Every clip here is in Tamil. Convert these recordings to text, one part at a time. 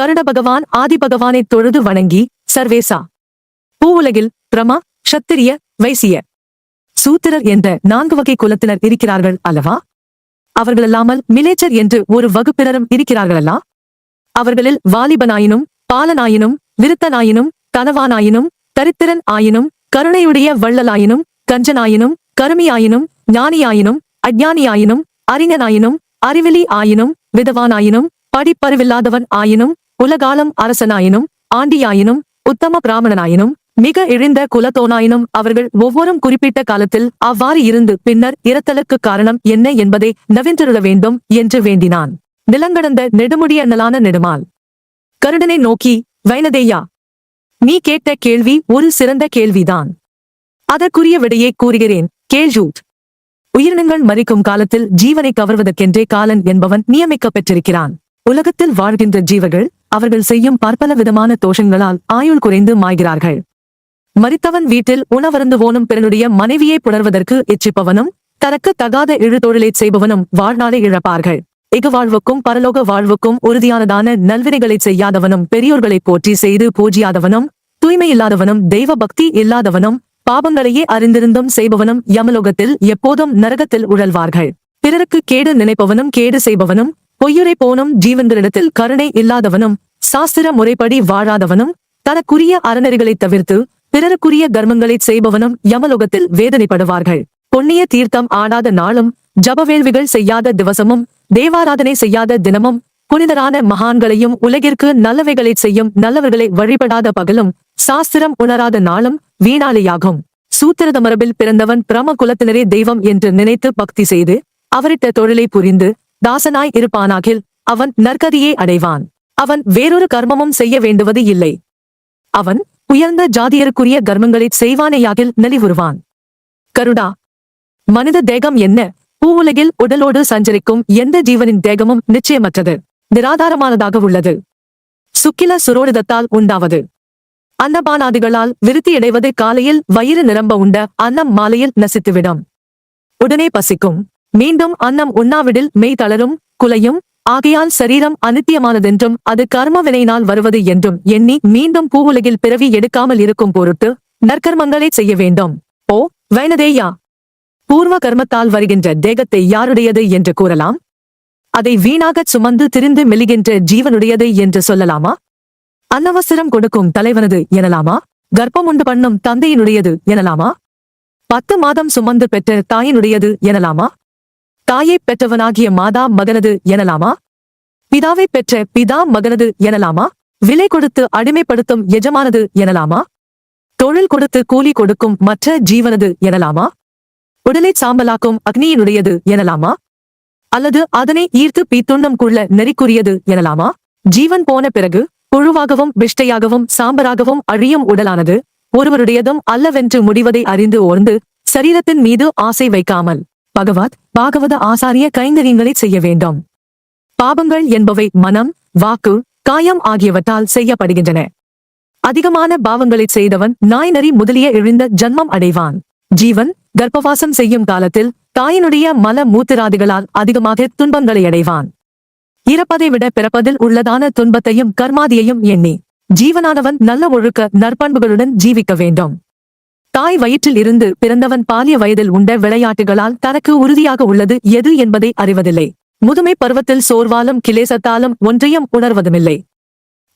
கருண பகவான் ஆதி பகவானை தொழுது வணங்கி சர்வேசா. பூவுலகில் பிரமா சத்திரிய வைசிய. சூத்திரர் என்ற நான்கு வகை குலத்தினர் இருக்கிறார்கள் அல்லவா? அவர்களல்லாமல் மிலேச்சர் என்று ஒரு வகுப்பினரும் இருக்கிறார்களல்லா? அவர்களில் வாலிபனாயினும் பாலனாயினும் விருத்தனாயினும் கனவானாயினும் தரித்திரன் ஆயினும் கருணையுடைய வள்ளலாயினும் கஞ்சனாயினும் கருமியாயினும் ஞானியாயினும் அஜ்ஞானியாயினும் அறிஞனாயினும் அறிவிலி ஆயினும் விதவானாயினும் படிப்பறிவில்லாதவன் ஆயினும் உலகாலம் அரசனாயினும் ஆண்டியாயினும் உத்தம பிராமணனாயினும் மிக இழிந்த குலத்தோனாயினும் அவர்கள் ஒவ்வொரும் குறிப்பிட்ட காலத்தில் அவ்வாறு இருந்து பின்னர் இறத்தலுக்கு காரணம் என்ன என்பதை நவின்றிருள வேண்டும் என்று வேண்டினான். நிலங்கடந்த நெடுமுடிய நலான நெடுமால். கருடனை நோக்கி வைனதேயா நீ கேட்ட கேள்வி ஒரு சிறந்த கேள்விதான். அதற்குரிய விடையை கூறுகிறேன் கேள்ஜூட் உயிரினங்கள் மறிக்கும் காலத்தில் ஜீவனை கவர்வதற்கென்றே காலன் என்பவன் நியமிக்கப் பெற்றிருக்கிறான் உலகத்தில் வாழ்கின்ற ஜீவர்கள் அவர்கள் செய்யும் பற்பல விதமான தோஷங்களால் ஆயுள் குறைந்து மாய்கிறார்கள். மறித்தவன் வீட்டில் உணவருந்துவோனும் பிறனுடைய மனைவியை புணர்வதற்கு எச்சிப்பவனும் தனக்கு தகாத இழுதொழிலைச் செய்பவனும் வாழ்நாளை இழப்பார்கள். இக வாழ்வுக்கும் பரலோக வாழ்வுக்கும் உறுதியானதான நல்வினைகளைச் செய்யாதவனும் பெரியோர்களை போற்றி செய்து பூஜியாதவனும் தூய்மை இல்லாதவனும் தெய்வ பக்தி இல்லாதவனும் பாபங்களையே அறிந்திருந்தும் செய்பவனும் யமலோகத்தில் எப்போதும் நரகத்தில் உழல்வார்கள். பிறருக்கு கேடு நினைப்பவனும் கேடு செய்பவனும் பொய்யுரை போனும் ஜீவன்களிடத்தில் கருணை இல்லாதவனும் சாஸ்திர முறைப்படி வாழாதவனும் தனக்குரிய அறநெறிகளைத் தவிர்த்து பிறருக்குரிய தர்மங்களைச் செய்பவனும் யமலோகத்தில் வேதனைப்படுவார்கள். பொன்னிய தீர்த்தம் ஆடாத நாளும் ஜபவேள்விகள் செய்யாத திவசமும் தேவாராதனை செய்யாத தினமும் புனிதரான மகான்களையும் உலகிற்கு நல்லவைகளைச் செய்யும் நல்லவர்களை வழிபடாத பகலும் சாஸ்திரம் உணராத நாளும் வீணாளியாகும். சூத்திரத மரபில் பிறந்தவன் பிரம குலத்தினரே தெய்வம் என்று நினைத்து பக்தி செய்து அவரிட்ட தொழிலை புரிந்து தாசனாய் இருப்பானாகில் அவன் நற்கதியே அடைவான். அவன் வேறொரு கர்மமும் செய்ய வேண்டுவது இல்லை. அவன் உயர்ந்த ஜாதியருக்குரிய கர்மங்களை செய்வானேயாகில் நலிவுறுவான். கருடா மனித தேகம் என்ன? பூவுலகில் உடலோடு சஞ்சரிக்கும் எந்த ஜீவனின் தேகமும் நிச்சயமற்றது நிராதாரமானதாக உள்ளது. சுக்கில சுரோடிதத்தால் உண்டாவது. அன்னபானாதிகளால் விருத்தியடைவது காலையில் வயிறு நிரம்ப உண்ட அன்னம் மாலையில் நசித்துவிடும். உடனே பசிக்கும். மீண்டும் அன்னம் உண்ணாவிடில் மெய் தளரும் குலையும் ஆகையால் சரீரம் அனித்தியமானதென்றும் அது கர்ம வினையினால் வருவது என்றும் எண்ணி மீண்டும் பூவுலகில் பிறவி எடுக்காமல் இருக்கும் பொருட்டு நற்கர்மங்களே செய்ய வேண்டும். ஓ வைனதேயா! பூர்வ கர்மத்தால் வருகின்ற தேகத்தை யாருடையது என்று கூறலாம்? அதை வீணாகச் சுமந்து திரிந்து மெலிகின்ற ஜீவனுடையது என்று சொல்லலாமா? அன்னவசரம் கொடுக்கும் தலைவனது எனலாமா? கர்ப்பம் உண்டு பண்ணும் தந்தையினுடையது எனலாமா? பத்து மாதம் சுமந்து பெற்ற தாயினுடையது எனலாமா? தாயைப் பெற்றவனாகிய மாதா மகனது எனலாமா? பிதாவை பெற்ற பிதா மகனது எனலாமா? விலை கொடுத்து அடிமைப்படுத்தும் எஜமானது எனலாமா? தொழில் கொடுத்து கூலி கொடுக்கும் மற்ற ஜீவனது எனலாமா? உடலைச் சாம்பலாக்கும் அக்னியினுடையது எனலாமா? அல்லது அதனை ஈர்த்து பீத்துண்டம் குள்ள நெறிக்குரியது எனலாமா? ஜீவன் போன பிறகு புழுவாகவும் பிஷ்டையாகவும் சாம்பராகவும் அழியும் உடலானது ஒருவருடையதும் அல்லவென்று முடிவதை அறிந்து ஓர்ந்து சரீரத்தின் மீது ஆசை வைக்காமல். பகவத் பாகவத ஆசாரிய கைங்கரியங்களை செய்ய வேண்டும். பாபங்கள் என்பவை மனம் வாக்கு காயம் ஆகியவற்றால் செய்யப்படுகின்றன. அதிகமான பாவங்களைச் செய்தவன் நாய்நரி முதலிய எழுந்த ஜன்மம் அடைவான். ஜீவன் கர்ப்பவாசம் செய்யும் காலத்தில் தாயினுடைய மல மூத்திராதிகளால் அதிகமாக துன்பங்களை அடைவான். இறப்பதை விட பிறப்பதில் உள்ளதான துன்பத்தையும் கர்மாதியையும் எண்ணி ஜீவனானவன் நல்ல ஒழுக்க நற்பண்புகளுடன் ஜீவிக்க வேண்டும். தாய் வயிற்றில் இருந்து பிறந்தவன் பாலிய வயதில் உண்ட விளையாட்டுகளால் தனக்கு உறுதியாக உள்ளது எது என்பதை அறிவதில்லை. முதுமை பருவத்தில் சோர்வாலும் கிளேசத்தாலும் ஒன்றையும் உணர்வதுமில்லை.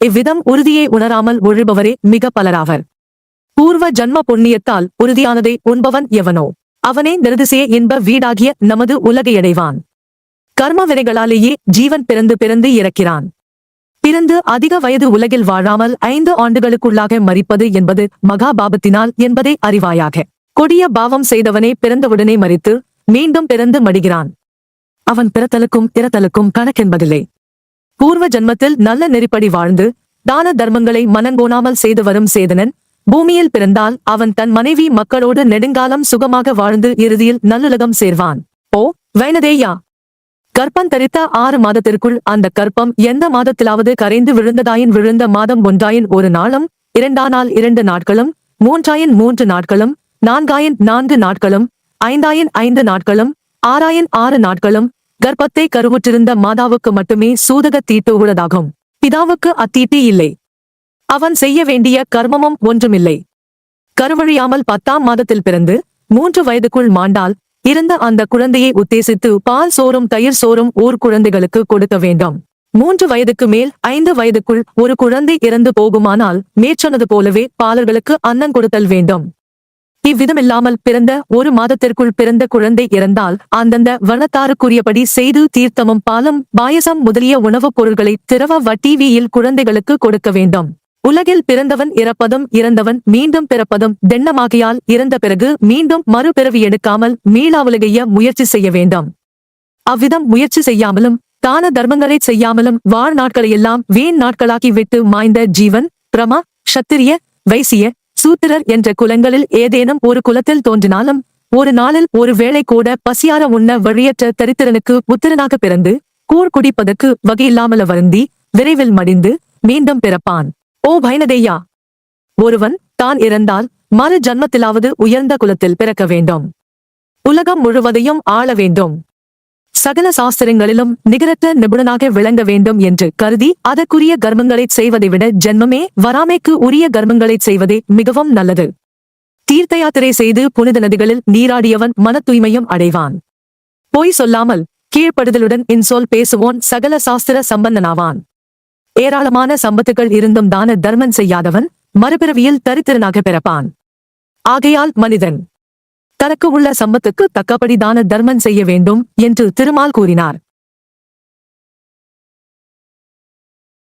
இவ்விதம் உறுதியை உணராமல் ஒழிபவரே மிக பலராவர். பூர்வ ஜன்ம புண்ணியத்தால் உறுதியானதை உண்பவன் எவனோ? அவனே நிருதிசய இன்ப வீடாகிய நமது உலகையடைவான். கர்ம வினைகளாலேயே ஜீவன் பிறந்து பிறந்து இறக்கிறான். பிறந்து அதிக வயது உலகில் வாழாமல் ஐந்து ஆண்டுகளுக்குள்ளாக மறிப்பது என்பது மகாபாபத்தினால் என்பதை அறிவாயாக. கொடிய பாவம் செய்தவனே பிறந்தவுடனே மறித்து மீண்டும் பிறந்து மடிகிறான். அவன் பிறத்தலுக்கும் இறத்தலுக்கும் கணக்கென்பதில்லை. பூர்வ ஜன்மத்தில் நல்ல நெறிப்படி வாழ்ந்து தான தர்மங்களை மனங்கோணாமல் செய்து வரும் சேதனன் பூமியில் பிறந்தால் அவன் தன் மனைவி மக்களோடு நெடுங்காலம் சுகமாக வாழ்ந்து இறுதியில் நல்லுலகம் சேர்வான். ஓ வைனதேயா! கற்பம் தரித்த ஆறு மாதத்திற்குள் அந்த கற்பம் எந்த மாதத்திலாவது கரைந்து விழுந்ததாயின் விழுந்த மாதம் ஒன்றாயின் ஒரு நாளும் இரண்டானால் இரண்டு நாட்களும் மூன்றாயின் மூன்று நாட்களும் நான்காயின் நான்கு நாட்களும் ஐந்தாயின் ஐந்து நாட்களும் ஆறாயின் ஆறு நாட்களும் கர்ப்பத்தை கருவுற்றிருந்த மாதாவுக்கு மட்டுமே சூதக தீட்டு உள்ளதாகும். பிதாவுக்கு அத்தீட்டு இல்லை. அவன் செய்ய வேண்டிய கர்மமும் ஒன்றுமில்லை. கருவழியாமல் பத்தாம் மாதத்தில் பிறந்து மூன்று வயதுக்குள் மாண்டால் இருந்த அந்த குழந்தையை உத்தேசித்து பால் சோறும் தயிர் சோறும் ஊர் குழந்தைகளுக்கு கொடுக்க வேண்டும். மூன்று வயதுக்கு மேல் ஐந்து வயதுக்குள் ஒரு குழந்தை இறந்து போகுமானால் மேற்சொன்னது போலவே பாலர்களுக்கு அன்னம் கொடுத்தல் வேண்டும். இவ்விதமில்லாமல் பிறந்த ஒரு மாதத்திற்குள் பிறந்த குழந்தை இறந்தால் அந்தந்த வனத்தாருக்குரியபடி செய்து தீர்த்தமும் பாலம் பாயசம் முதலிய உணவுப் பொருள்களை திரவ வட்டிவியில் குழந்தைகளுக்கு கொடுக்க வேண்டும். உலகில் பிறந்தவன் இறப்பதும் இறந்தவன் மீண்டும் பிறப்பதும் தென்னமாகையால் இறந்த பிறகு மீண்டும் மறுபிறவி எடுக்காமல் மீளாவுலகைய முயற்சி செய்ய வேண்டாம். அவ்விதம் முயற்சி செய்யாமலும் தான தர்மங்களை செய்யாமலும் வாழ் நாட்களையெல்லாம் வீண் நாட்களாக்கி விட்டு மாய்ந்த ஜீவன் பிரமா சத்திரிய வைசிய சூத்திரர் என்ற குலங்களில் ஏதேனும் ஒரு குலத்தில் தோன்றினாலும் ஒரு நாளில் ஒரு வேளை கூட பசியார உண்ண வழியற்ற தரித்திரனுக்கு புத்திரனாக பிறந்து கூர் குடிப்பதற்கு வகையில்லாமல வருந்தி விரைவில் மடிந்து மீண்டும் பிறப்பான். ஓ பயனதேயா. ஒருவன் தான் இறந்தால் மறு ஜன்மத்திலாவது உயர்ந்த குலத்தில் பிறக்க வேண்டும். உலகம் முழுவதையும் ஆள வேண்டும். சகல சாஸ்திரங்களிலும் நிகரற்ற நிபுணனாக விளங்க வேண்டும் என்று கருதி அதற்குரிய கர்மங்களைச் செய்வதை விட ஜென்மமே வராமைக்கு உரிய கர்மங்களைச் செய்வதே மிகவும் நல்லது. தீர்த்த யாத்திரை செய்து புனித நதிகளில் நீராடியவன் மன தூய்மையும் அடைவான். பொய் சொல்லாமல் கீழ்ப்படுதலுடன் இன்சொல் பேசுவோன் சகல சாஸ்திர சம்பந்தனாவான். ஏராளமான சம்பத்துகள் இருந்தும் தான தர்மம் செய்யாதவன் மறுபிறவியில் தரித்திரனாக பிறப்பான். ஆகையால் மனிதன் தனக்கு உள்ள சம்பத்துக்கு தக்கபடி தான தர்மம் செய்ய வேண்டும் என்று திருமால் கூறினார்.